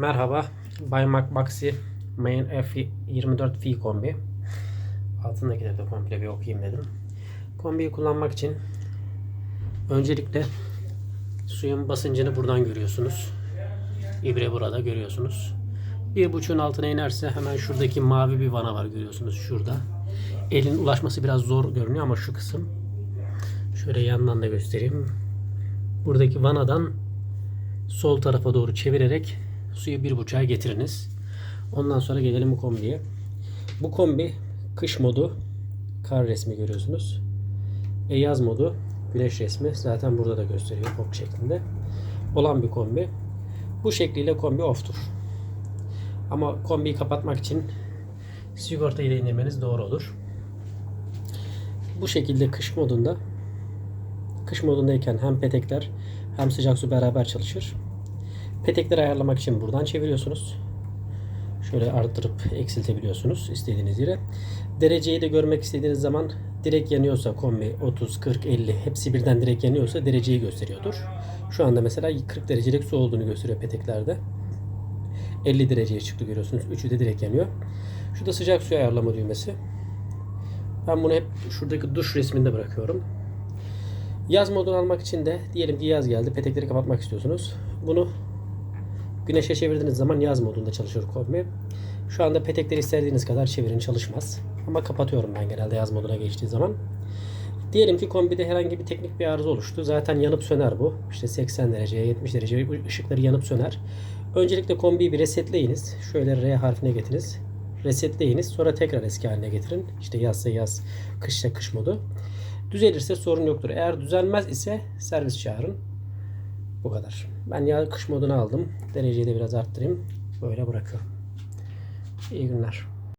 Merhaba. Baymak Baxi Main F24 Fi kombi. Altındakileri de komple bir okuyayım dedim. Kombiyi kullanmak için öncelikle suyun basıncını buradan görüyorsunuz. İbre burada görüyorsunuz. Bir buçuğun altına inerse hemen şuradaki mavi bir vana var görüyorsunuz şurada. Elin ulaşması biraz zor görünüyor ama şu kısım. Şöyle yandan da göstereyim. Buradaki vanadan sol tarafa doğru çevirerek suyu bir buçuğa getiriniz. Ondan sonra gelelim bu kombiye. Bu kombi kış modu kar resmi görüyorsunuz. Ve yaz modu güneş resmi zaten burada da gösteriyor ok şeklinde. Olan bir kombi. Bu şekliyle kombi off'tur. Ama kombiyi kapatmak için sigortayı da indirmeniz doğru olur. Bu şekilde kış modunda kış modundayken hem petekler hem sıcak su beraber çalışır. Petekleri ayarlamak için buradan çeviriyorsunuz. Şöyle arttırıp eksiltebiliyorsunuz istediğiniz yere. Dereceyi de görmek istediğiniz zaman direkt yanıyorsa kombi 30, 40, 50 hepsi birden direkt yanıyorsa dereceyi gösteriyordur. Şu anda mesela 40 derecelik su olduğunu gösteriyor peteklerde. 50 dereceye çıktı görüyorsunuz. Üçü de direkt yanıyor. Şu da sıcak suyu ayarlama düğmesi. Ben bunu hep şuradaki duş resminde bırakıyorum. Yaz modunu almak için de diyelim ki yaz geldi. Petekleri kapatmak istiyorsunuz. Bunu güneşe çevirdiğiniz zaman yaz modunda çalışıyor kombi. Şu anda petekleri istediğiniz kadar çevirin çalışmaz. Ama kapatıyorum ben genelde yaz moduna geçtiği zaman. Diyelim ki kombide herhangi bir teknik bir arıza oluştu. Zaten yanıp söner bu. İşte 80 dereceye 70 dereceye ışıkları yanıp söner. Öncelikle kombiyi bir resetleyiniz. Şöyle R harfine getiriniz. Resetleyiniz. Sonra tekrar eski haline getirin. İşte yazsa yaz, kışsa kış modu. Düzelirse sorun yoktur. Eğer düzelmez ise servis çağırın. Bu kadar. Ben ya kış modunu aldım. Dereceyi de biraz arttırayım. Böyle bırakıyorum. İyi günler.